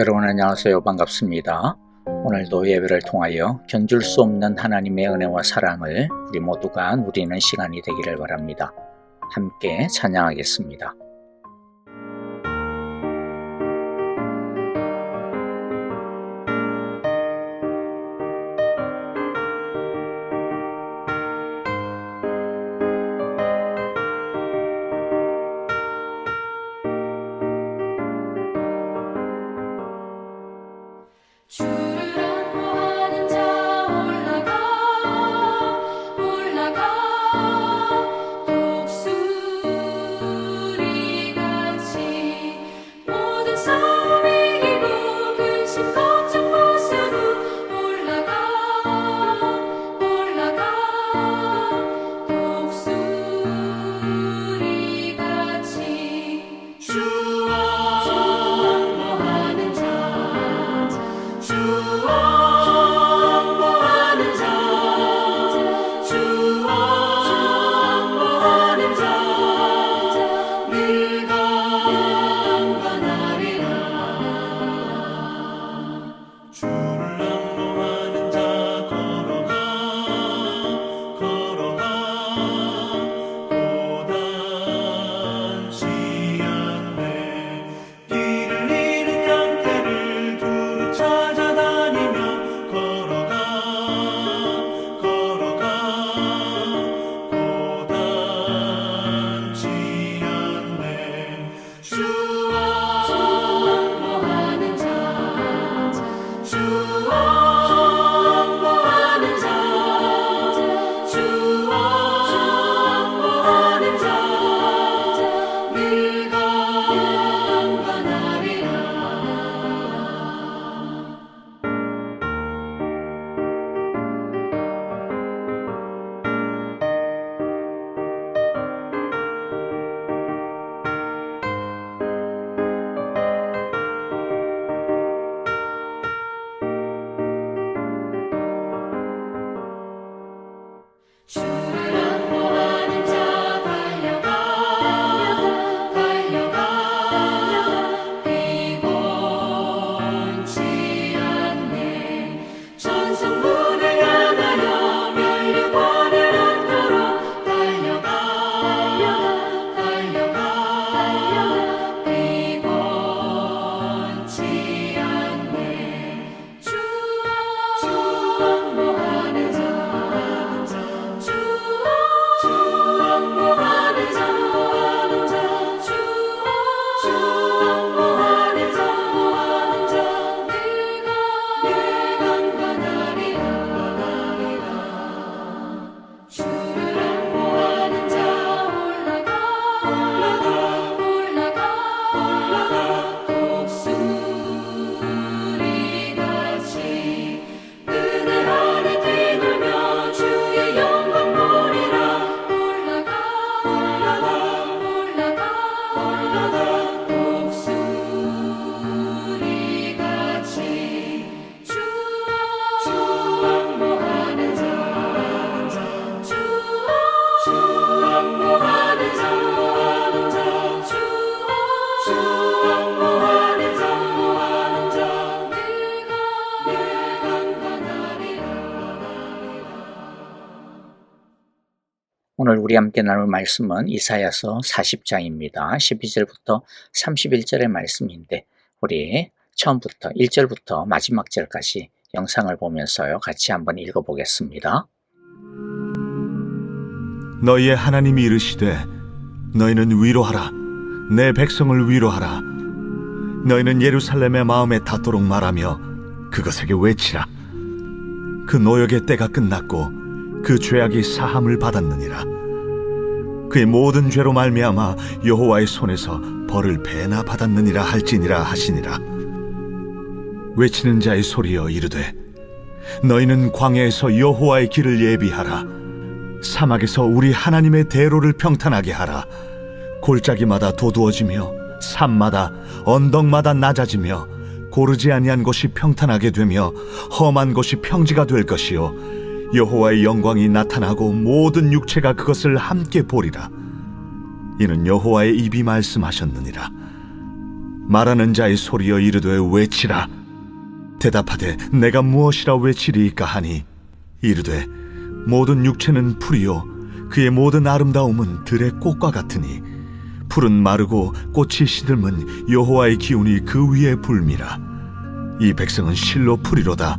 여러분 안녕하세요. 반갑습니다. 오늘도 예배를 통하여 견줄 수 없는 하나님의 은혜와 사랑을 우리 모두가 누리는 시간이 되기를 바랍니다. 함께 찬양하겠습니다. 우리 함께 나눌 말씀은 이사야서 40장입니다. 12절부터 31절의 말씀인데 우리 처음부터 1절부터 마지막 절까지 영상을 보면서요. 같이 한번 읽어 보겠습니다. 너희의 하나님이 이르시되 너희는 위로하라 내 백성을 위로하라 너희는 예루살렘의 마음에 닿도록 말하며 그것에게 외치라 그 노역의 때가 끝났고 그 죄악이 사함을 받았느니라 그의 모든 죄로 말미암아 여호와의 손에서 벌을 배나 받았느니라 할지니라 하시니라. 외치는 자의 소리여 이르되 너희는 광야에서 여호와의 길을 예비하라. 사막에서 우리 하나님의 대로를 평탄하게 하라. 골짜기마다 도두어지며 산마다 언덕마다 낮아지며 고르지 아니한 곳이 평탄하게 되며 험한 곳이 평지가 될 것이요 여호와의 영광이 나타나고 모든 육체가 그것을 함께 보리라. 이는 여호와의 입이 말씀하셨느니라. 말하는 자의 소리여 이르되 외치라 대답하되 내가 무엇이라 외치리이까 하니 이르되 모든 육체는 풀이요 그의 모든 아름다움은 들의 꽃과 같으니 풀은 마르고 꽃이 시들면 여호와의 기운이 그 위에 불미라 이 백성은 실로 풀이로다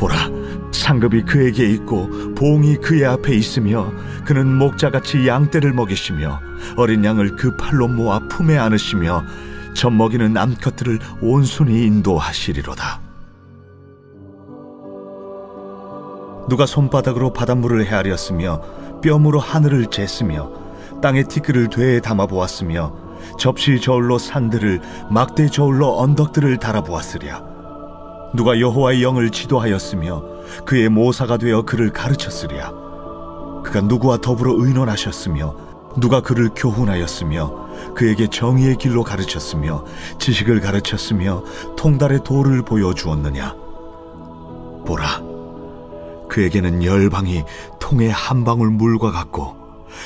보라. 상급이 그에게 있고 봉이 그의 앞에 있으며 그는 목자같이 양떼를 먹이시며 어린 양을 그 팔로 모아 품에 안으시며 젖 먹이는 암컷들을 온순히 인도하시리로다. 누가 손바닥으로 바닷물을 헤아렸으며 뼘으로 하늘을 쟀으며 땅의 티끌을 되에 담아 보았으며 접시 저울로 산들을 막대 저울로 언덕들을 달아 보았으랴 누가 여호와의 영을 지도하였으며 그의 모사가 되어 그를 가르쳤으랴. 그가 누구와 더불어 의논하셨으며 누가 그를 교훈하였으며 그에게 정의의 길로 가르쳤으며 지식을 가르쳤으며 통달의 도를 보여 주었느냐? 보라 그에게는 열방이 통의 한 방울 물과 같고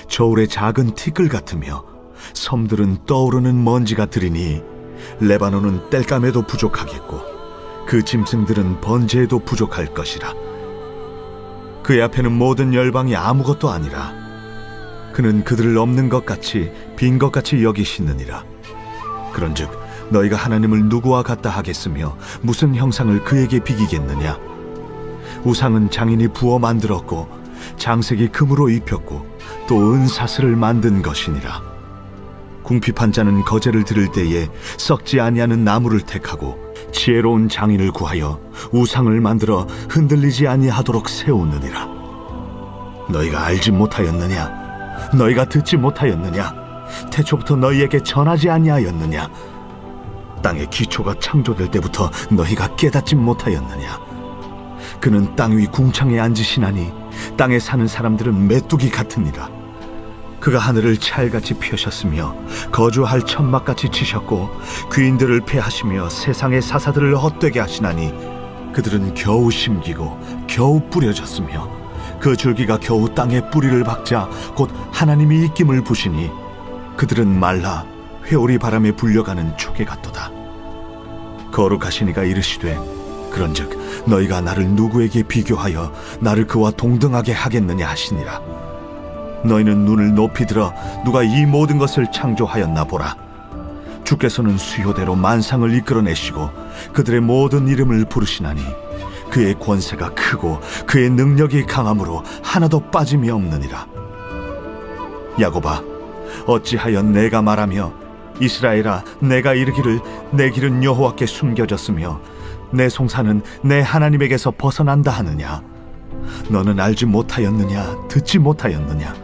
저울의 작은 티끌 같으며 섬들은 떠오르는 먼지 같으리니 레바논은 땔감에도 부족하겠고 그 짐승들은 번제에도 부족할 것이라. 그의 앞에는 모든 열방이 아무것도 아니라 그는 그들을 없는 것 같이 빈 것 같이 여기시느니라. 그런즉 너희가 하나님을 누구와 같다 하겠으며 무슨 형상을 그에게 비기겠느냐? 우상은 장인이 부어 만들었고 장색이 금으로 입혔고 또 은사슬을 만든 것이니라. 궁핍한 자는 거제를 들을 때에 썩지 아니하는 나무를 택하고 지혜로운 장인을 구하여 우상을 만들어 흔들리지 아니하도록 세우느니라. 너희가 알지 못하였느냐? 너희가 듣지 못하였느냐? 태초부터 너희에게 전하지 아니하였느냐? 땅의 기초가 창조될 때부터 너희가 깨닫지 못하였느냐? 그는 땅 위 궁창에 앉으시나니 땅에 사는 사람들은 메뚜기 같으니라 그가 하늘을 찰같이 펴셨으며 거주할 천막같이 치셨고 귀인들을 패하시며 세상의 사사들을 헛되게 하시나니 그들은 겨우 심기고 겨우 뿌려졌으며 그 줄기가 겨우 땅에 뿌리를 박자 곧 하나님이 입김을 부시니 그들은 말라 회오리 바람에 불려가는 초계 같도다. 거룩하시니가 이르시되 그런즉 너희가 나를 누구에게 비교하여 나를 그와 동등하게 하겠느냐 하시니라 너희는 눈을 높이 들어 누가 이 모든 것을 창조하였나 보라. 주께서는 수요대로 만상을 이끌어내시고 그들의 모든 이름을 부르시나니 그의 권세가 크고 그의 능력이 강함으로 하나도 빠짐이 없느니라. 야곱아 어찌하여 내가 말하며 이스라엘아 내가 이르기를 내 길은 여호와께 숨겨졌으며 내 송사는 내 하나님에게서 벗어난다 하느냐? 너는 알지 못하였느냐? 듣지 못하였느냐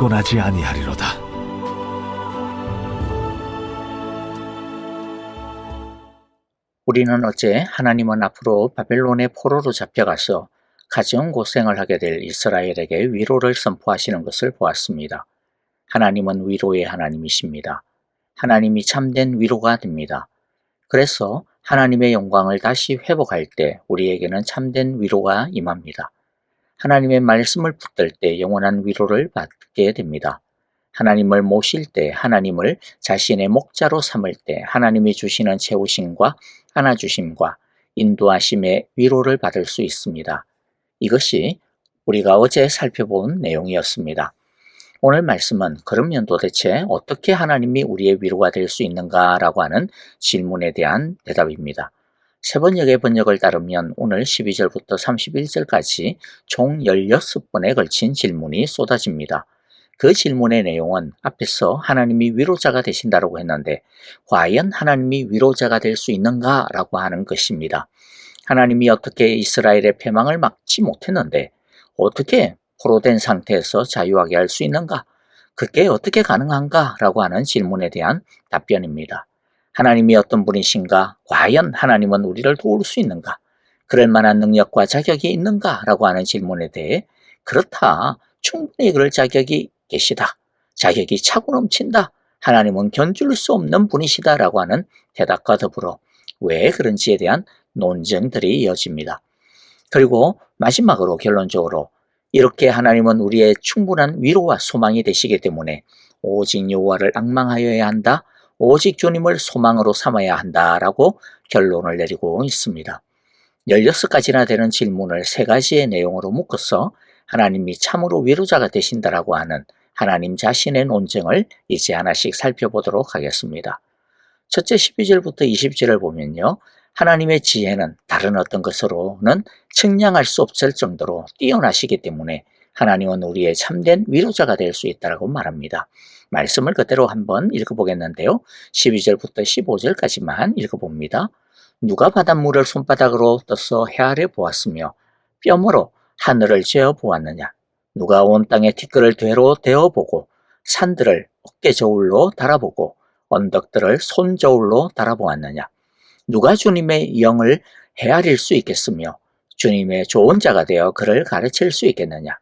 피곤하지 아니하리로다. 우리는 어제 하나님은 앞으로 바벨론의 포로로 잡혀가서 가정 고생을 하게 될 이스라엘에게 위로를 선포하시는 것을 보았습니다. 하나님은 위로의 하나님이십니다. 하나님이 참된 위로가 됩니다. 그래서 하나님의 영광을 다시 회복할 때 우리에게는 참된 위로가 임합니다. 하나님의 말씀을 붙들 때 영원한 위로를 받게 됩니다. 하나님을 모실 때, 하나님을 자신의 목자로 삼을 때 하나님이 주시는 채우심과 안아주심과 인도하심의 위로를 받을 수 있습니다. 이것이 우리가 어제 살펴본 내용이었습니다. 오늘 말씀은 그러면 도대체 어떻게 하나님이 우리의 위로가 될 수 있는가라고 하는 질문에 대한 대답입니다. 세 번역의 번역을 따르면 오늘 12절부터 31절까지 총 16번에 걸친 질문이 쏟아집니다. 그 질문의 내용은 앞에서 하나님이 위로자가 되신다고 했는데 과연 하나님이 위로자가 될 수 있는가라고 하는 것입니다. 하나님이 어떻게 이스라엘의 패망을 막지 못했는데 어떻게 포로된 상태에서 자유하게 할 수 있는가? 그게 어떻게 가능한가? 라고 하는 질문에 대한 답변입니다. 하나님이 어떤 분이신가? 과연 하나님은 우리를 도울 수 있는가? 그럴 만한 능력과 자격이 있는가? 라고 하는 질문에 대해 그렇다. 충분히 그럴 자격이 계시다. 자격이 차고 넘친다. 하나님은 견줄 수 없는 분이시다. 라고 하는 대답과 더불어 왜 그런지에 대한 논쟁들이 이어집니다. 그리고 마지막으로 결론적으로 이렇게 하나님은 우리의 충분한 위로와 소망이 되시기 때문에 오직 여호와를 악망하여야 한다. 오직 주님을 소망으로 삼아야 한다라고 결론을 내리고 있습니다. 16가지나 되는 질문을 세 가지의 내용으로 묶어서 하나님이 참으로 위로자가 되신다라고 하는 하나님 자신의 논쟁을 이제 하나씩 살펴보도록 하겠습니다. 첫째 12절부터 20절을 보면요. 하나님의 지혜는 다른 어떤 것으로는 측량할 수 없을 정도로 뛰어나시기 때문에 하나님은 우리의 참된 위로자가 될 수 있다고 말합니다. 말씀을 그대로 한번 읽어보겠는데요. 12절부터 15절까지만 읽어봅니다. 누가 바닷물을 손바닥으로 떠서 해 아래 보았으며 뼘으로 하늘을 재어 보았느냐? 누가 온 땅의 티끌을 되로 대어보고 산들을 어깨 저울로 달아보고 언덕들을 손 저울로 달아보았느냐? 누가 주님의 영을 헤아릴 수 있겠으며 주님의 좋은 자가 되어 그를 가르칠 수 있겠느냐?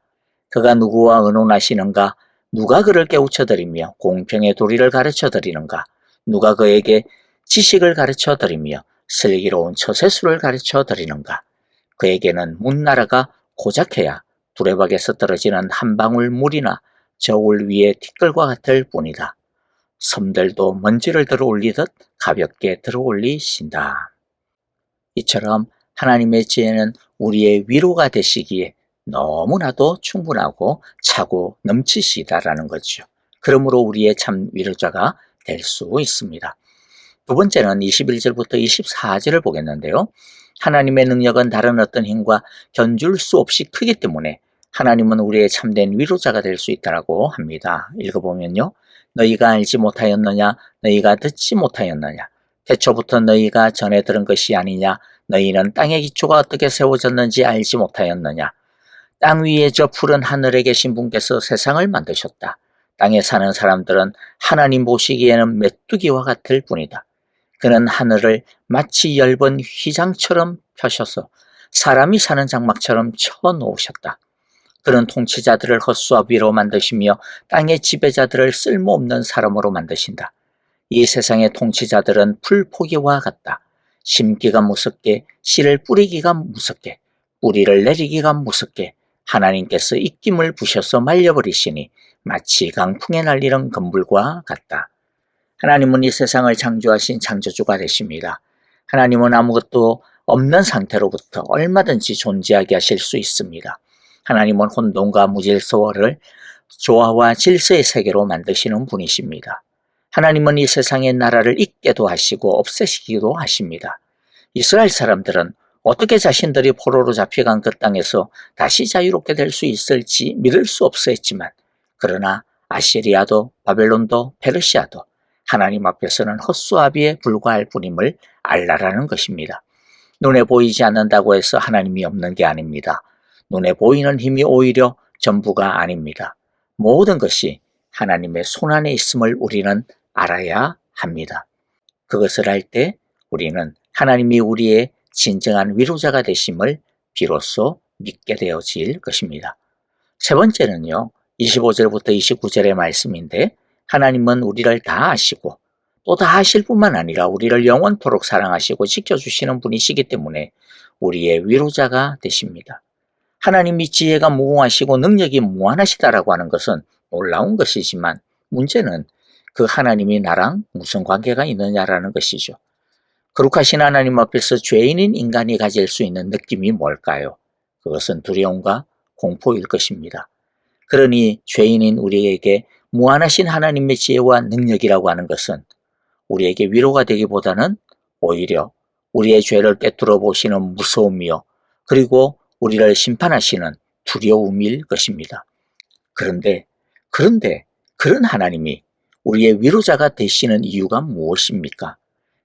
그가 누구와 의논하시는가? 누가 그를 깨우쳐드리며 공평의 도리를 가르쳐드리는가? 누가 그에게 지식을 가르쳐드리며 슬기로운 처세술을 가르쳐드리는가? 그에게는 문나라가 고작해야 두레박에서 떨어지는 한 방울 물이나 저울 위의 티끌과 같을 뿐이다. 섬들도 먼지를 들어 올리듯 가볍게 들어 올리신다. 이처럼 하나님의 지혜는 우리의 위로가 되시기에 너무나도 충분하고 차고 넘치시다라는 거죠. 그러므로 우리의 참 위로자가 될 수 있습니다. 두 번째는 21절부터 24절을 보겠는데요. 하나님의 능력은 다른 어떤 힘과 견줄 수 없이 크기 때문에 하나님은 우리의 참된 위로자가 될 수 있다라고 합니다. 읽어보면요. 너희가 알지 못하였느냐? 너희가 듣지 못하였느냐? 태초부터 너희가 전에 들은 것이 아니냐? 너희는 땅의 기초가 어떻게 세워졌는지 알지 못하였느냐? 땅 위에 저 푸른 하늘에 계신 분께서 세상을 만드셨다. 땅에 사는 사람들은 하나님 보시기에는 메뚜기와 같을 뿐이다. 그는 하늘을 마치 엷은 휘장처럼 펴셔서 사람이 사는 장막처럼 쳐놓으셨다. 그는 통치자들을 헛수아비로 만드시며 땅의 지배자들을 쓸모없는 사람으로 만드신다. 이 세상의 통치자들은 풀포기와 같다. 심기가 무섭게, 씨를 뿌리기가 무섭게, 뿌리를 내리기가 무섭게, 하나님께서 입김을 부셔서 말려버리시니 마치 강풍에 날리는 건불과 같다. 하나님은 이 세상을 창조하신 창조주가 되십니다. 하나님은 아무것도 없는 상태로부터 얼마든지 존재하게 하실 수 있습니다. 하나님은 혼돈과 무질서를 조화와 질서의 세계로 만드시는 분이십니다. 하나님은 이 세상의 나라를 잇게도 하시고 없애시기도 하십니다. 이스라엘 사람들은 어떻게 자신들이 포로로 잡혀간 그 땅에서 다시 자유롭게 될 수 있을지 믿을 수 없어 했지만 그러나 아시리아도 바벨론도 페르시아도 하나님 앞에서는 헛수아비에 불과할 뿐임을 알라라는 것입니다. 눈에 보이지 않는다고 해서 하나님이 없는 게 아닙니다. 눈에 보이는 힘이 오히려 전부가 아닙니다. 모든 것이 하나님의 손안에 있음을 우리는 알아야 합니다. 그것을 알때 우리는 하나님이 우리의 진정한 위로자가 되심을 비로소 믿게 되어질 것입니다. 세 번째는요, 25절부터 29절의 말씀인데, 하나님은 우리를 다 아시고, 또 다 아실 뿐만 아니라 우리를 영원토록 사랑하시고 지켜주시는 분이시기 때문에 우리의 위로자가 되십니다. 하나님이 지혜가 무궁하시고 능력이 무한하시다라고 하는 것은 놀라운 것이지만 문제는 그 하나님이 나랑 무슨 관계가 있느냐라는 것이죠. 거룩하신 하나님 앞에서 죄인인 인간이 가질 수 있는 느낌이 뭘까요? 그것은 두려움과 공포일 것입니다. 그러니 죄인인 우리에게 무한하신 하나님의 지혜와 능력이라고 하는 것은 우리에게 위로가 되기보다는 오히려 우리의 죄를 꿰뚫어 보시는 무서움이요. 그리고 우리를 심판하시는 두려움일 것입니다. 그런데, 그런데 그런 하나님이 우리의 위로자가 되시는 이유가 무엇입니까?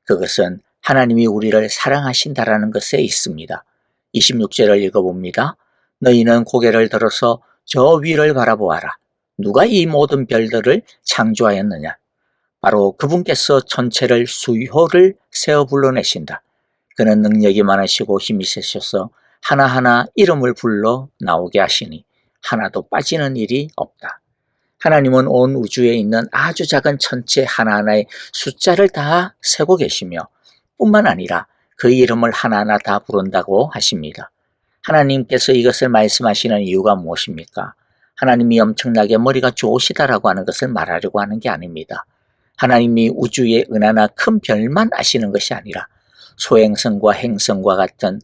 그것은 하나님이 우리를 사랑하신다라는 것에 있습니다. 26절을 읽어봅니다. 너희는 고개를 들어서 저 위를 바라보아라. 누가 이 모든 별들을 창조하였느냐? 바로 그분께서 전체를 수효를 세어 불러내신다. 그는 능력이 많으시고 힘이 세셔서 하나하나 이름을 불러 나오게 하시니 하나도 빠지는 일이 없다. 하나님은 온 우주에 있는 아주 작은 천체 하나하나의 숫자를 다 세고 계시며 뿐만 아니라 그 이름을 하나하나 다 부른다고 하십니다. 하나님께서 이것을 말씀하시는 이유가 무엇입니까? 하나님이 엄청나게 머리가 좋으시다라고 하는 것을 말하려고 하는 게 아닙니다. 하나님이 우주의 은하나 큰 별만 아시는 것이 아니라 소행성과 행성과 같은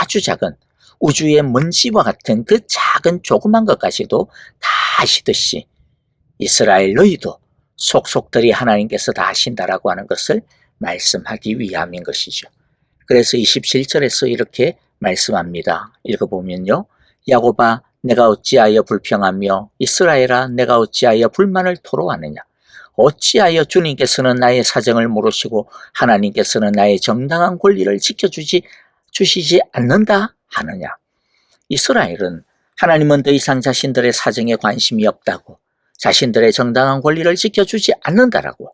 아주 작은 우주의 먼지와 같은 그 작은 조그만 것까지도 다 아시듯이 이스라엘 너희도 속속들이 하나님께서 다 아신다라고 하는 것을 말씀하기 위함인 것이죠. 그래서 27절에서 이렇게 말씀합니다. 읽어보면요. 야곱아 내가 어찌하여 불평하며 이스라엘아 내가 어찌하여 불만을 토로하느냐 어찌하여 주님께서는 나의 사정을 모르시고 하나님께서는 나의 정당한 권리를 지켜주지 주시지 않는다 하느냐 이스라엘은 하나님은 더 이상 자신들의 사정에 관심이 없다고 자신들의 정당한 권리를 지켜주지 않는다라고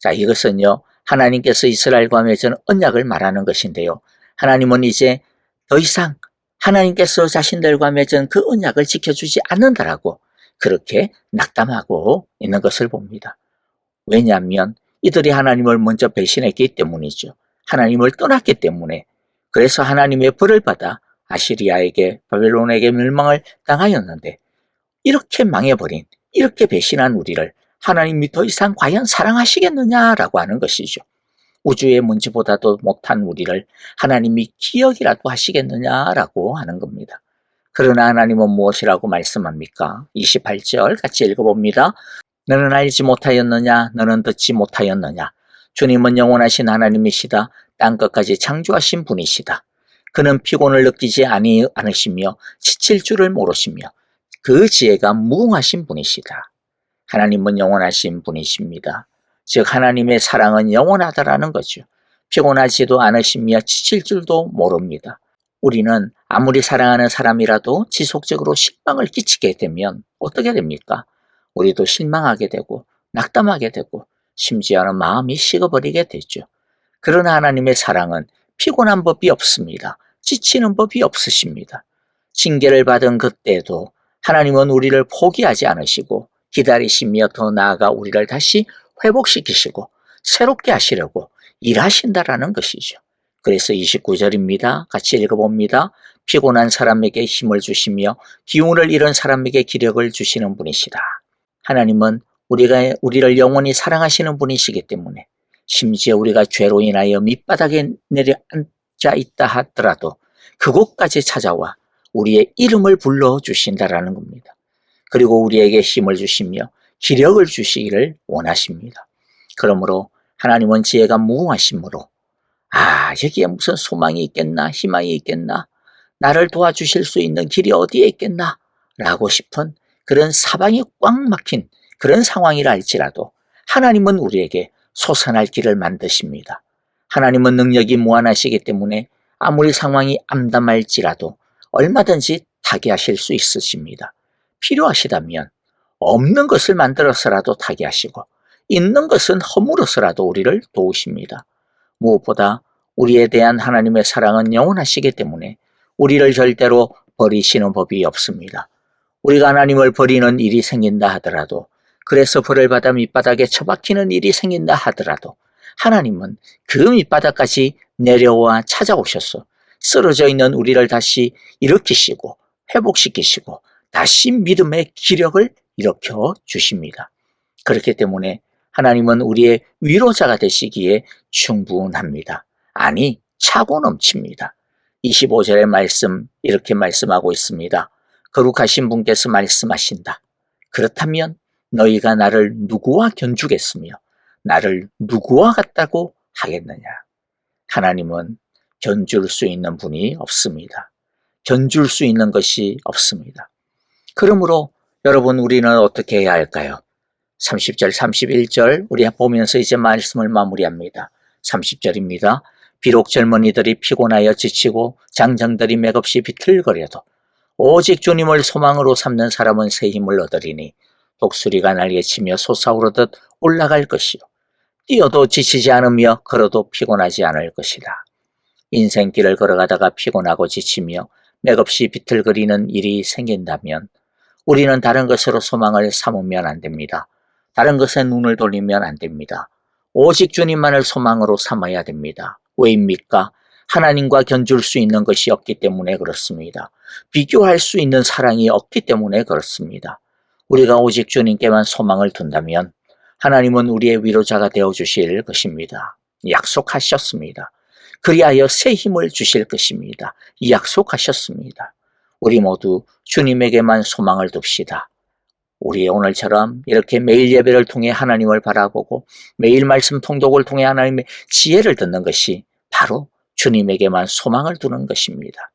자 이것은요 하나님께서 이스라엘과 맺은 언약을 말하는 것인데요 하나님은 이제 더 이상 하나님께서 자신들과 맺은 그 언약을 지켜주지 않는다라고 그렇게 낙담하고 있는 것을 봅니다. 왜냐하면 이들이 하나님을 먼저 배신했기 때문이죠. 하나님을 떠났기 때문에 그래서 하나님의 벌을 받아 아시리아에게 바벨론에게 멸망을 당하였는데 이렇게 망해버린 이렇게 배신한 우리를 하나님이 더 이상 과연 사랑하시겠느냐라고 하는 것이죠. 우주의 먼지보다도 못한 우리를 하나님이 기억이라도 하시겠느냐라고 하는 겁니다. 그러나 하나님은 무엇이라고 말씀합니까? 28절 같이 읽어봅니다. 너는 알지 못하였느냐? 너는 듣지 못하였느냐? 주님은 영원하신 하나님이시다. 땅 끝까지 창조하신 분이시다. 그는 피곤을 느끼지 아니 않으시며 지칠 줄을 모르시며 그 지혜가 무궁하신 분이시다. 하나님은 영원하신 분이십니다. 즉 하나님의 사랑은 영원하다라는 거죠. 피곤하지도 않으시며 지칠 줄도 모릅니다. 우리는 아무리 사랑하는 사람이라도 지속적으로 실망을 끼치게 되면 어떻게 됩니까? 우리도 실망하게 되고 낙담하게 되고 심지어는 마음이 식어버리게 되죠. 그러나 하나님의 사랑은 피곤한 법이 없습니다. 지치는 법이 없으십니다. 징계를 받은 그때도 하나님은 우리를 포기하지 않으시고 기다리시며 더 나아가 우리를 다시 회복시키시고 새롭게 하시려고 일하신다라는 것이죠. 그래서 29절입니다. 같이 읽어봅니다. 피곤한 사람에게 힘을 주시며 기운을 잃은 사람에게 기력을 주시는 분이시다. 하나님은 우리가 우리를 영원히 사랑하시는 분이시기 때문에 심지어 우리가 죄로 인하여 밑바닥에 내려앉아 있다 하더라도 그곳까지 찾아와 우리의 이름을 불러 주신다라는 겁니다. 그리고 우리에게 힘을 주시며 기력을 주시기를 원하십니다. 그러므로 하나님은 지혜가 무궁하심으로 아 여기에 무슨 소망이 있겠나 희망이 있겠나 나를 도와주실 수 있는 길이 어디에 있겠나 라고 싶은 그런 사방이 꽉 막힌 그런 상황이라 할지라도 하나님은 우리에게 솟아날 길을 만드십니다. 하나님은 능력이 무한하시기 때문에 아무리 상황이 암담할지라도 얼마든지 타개하실 수 있으십니다. 필요하시다면 없는 것을 만들어서라도 타게 하시고 있는 것은 허물어서라도 우리를 도우십니다. 무엇보다 우리에 대한 하나님의 사랑은 영원하시기 때문에 우리를 절대로 버리시는 법이 없습니다. 우리가 하나님을 버리는 일이 생긴다 하더라도 그래서 벌을 받아 밑바닥에 처박히는 일이 생긴다 하더라도 하나님은 그 밑바닥까지 내려와 찾아오셔서 쓰러져 있는 우리를 다시 일으키시고 회복시키시고 다시 믿음의 기력을 일으켜 주십니다. 그렇기 때문에 하나님은 우리의 위로자가 되시기에 충분합니다. 아니, 차고 넘칩니다. 25절의 말씀, 이렇게 말씀하고 있습니다. 거룩하신 분께서 말씀하신다. 그렇다면 너희가 나를 누구와 견주겠으며 나를 누구와 같다고 하겠느냐? 하나님은 견줄 수 있는 분이 없습니다. 견줄 수 있는 것이 없습니다. 그러므로 여러분 우리는 어떻게 해야 할까요? 30절, 31절 우리 보면서 이제 말씀을 마무리합니다. 30절입니다. 비록 젊은이들이 피곤하여 지치고 장정들이 맥없이 비틀거려도 오직 주님을 소망으로 삼는 사람은 새 힘을 얻으리니 독수리가 날개치며 솟아오르듯 올라갈 것이요 뛰어도 지치지 않으며 걸어도 피곤하지 않을 것이다. 인생길을 걸어가다가 피곤하고 지치며 맥없이 비틀거리는 일이 생긴다면 우리는 다른 것으로 소망을 삼으면 안 됩니다. 다른 것에 눈을 돌리면 안 됩니다. 오직 주님만을 소망으로 삼아야 됩니다. 왜입니까? 하나님과 견줄 수 있는 것이 없기 때문에 그렇습니다. 비교할 수 있는 사랑이 없기 때문에 그렇습니다. 우리가 오직 주님께만 소망을 둔다면 하나님은 우리의 위로자가 되어 주실 것입니다. 약속하셨습니다. 그리하여 새 힘을 주실 것입니다. 약속하셨습니다. 우리 모두 주님에게만 소망을 둡시다. 우리 오늘처럼 이렇게 매일 예배를 통해 하나님을 바라보고 매일 말씀 통독을 통해 하나님의 지혜를 듣는 것이 바로 주님에게만 소망을 두는 것입니다.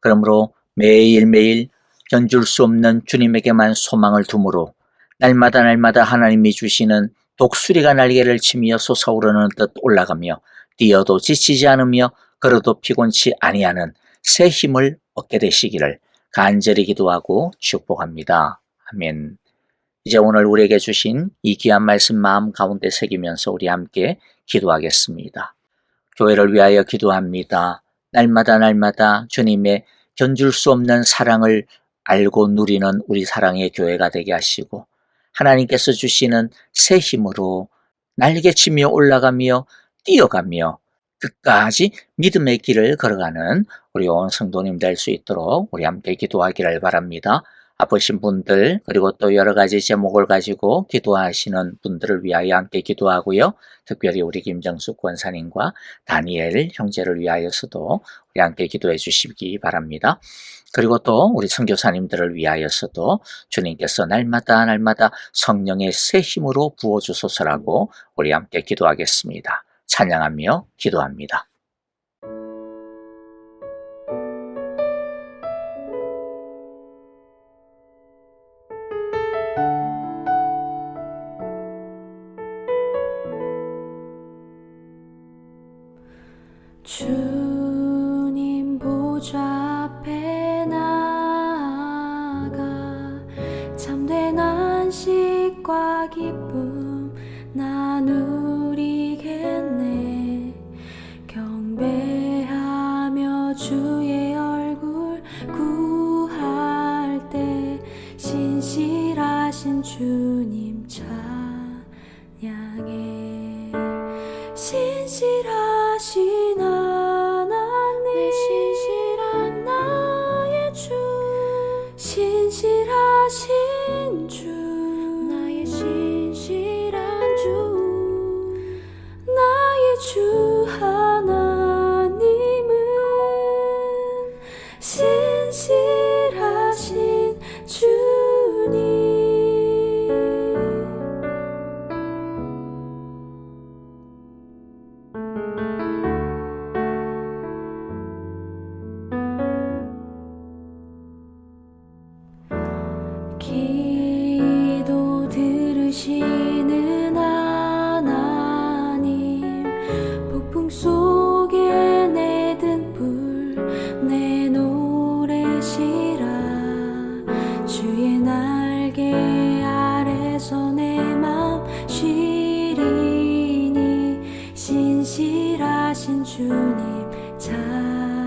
그러므로 매일매일 견줄 수 없는 주님에게만 소망을 두므로 날마다 날마다 하나님이 주시는 독수리가 날개를 치며 솟아오르는 듯 올라가며 뛰어도 지치지 않으며 걸어도 피곤치 아니하는 새 힘을 얻게 되시기를 간절히 기도하고 축복합니다. 아멘. 이제 오늘 우리에게 주신 이 귀한 말씀 마음 가운데 새기면서 우리 함께 기도하겠습니다. 교회를 위하여 기도합니다. 날마다 날마다 주님의 견줄 수 없는 사랑을 알고 누리는 우리 사랑의 교회가 되게 하시고 하나님께서 주시는 새 힘으로 날개치며 올라가며 뛰어가며 끝까지 믿음의 길을 걸어가는 우리 온 성도님 될 수 있도록 우리 함께 기도하기를 바랍니다. 아프신 분들 그리고 또 여러 가지 제목을 가지고 기도하시는 분들을 위하여 함께 기도하고요. 특별히 우리 김정숙 권사님과 다니엘 형제를 위하여서도 우리 함께 기도해 주시기 바랍니다. 그리고 또 우리 선교사님들을 위하여서도 주님께서 날마다 날마다 성령의 새 힘으로 부어 주소서라고 우리 함께 기도하겠습니다. 찬양하며 기도합니다. 주님 찬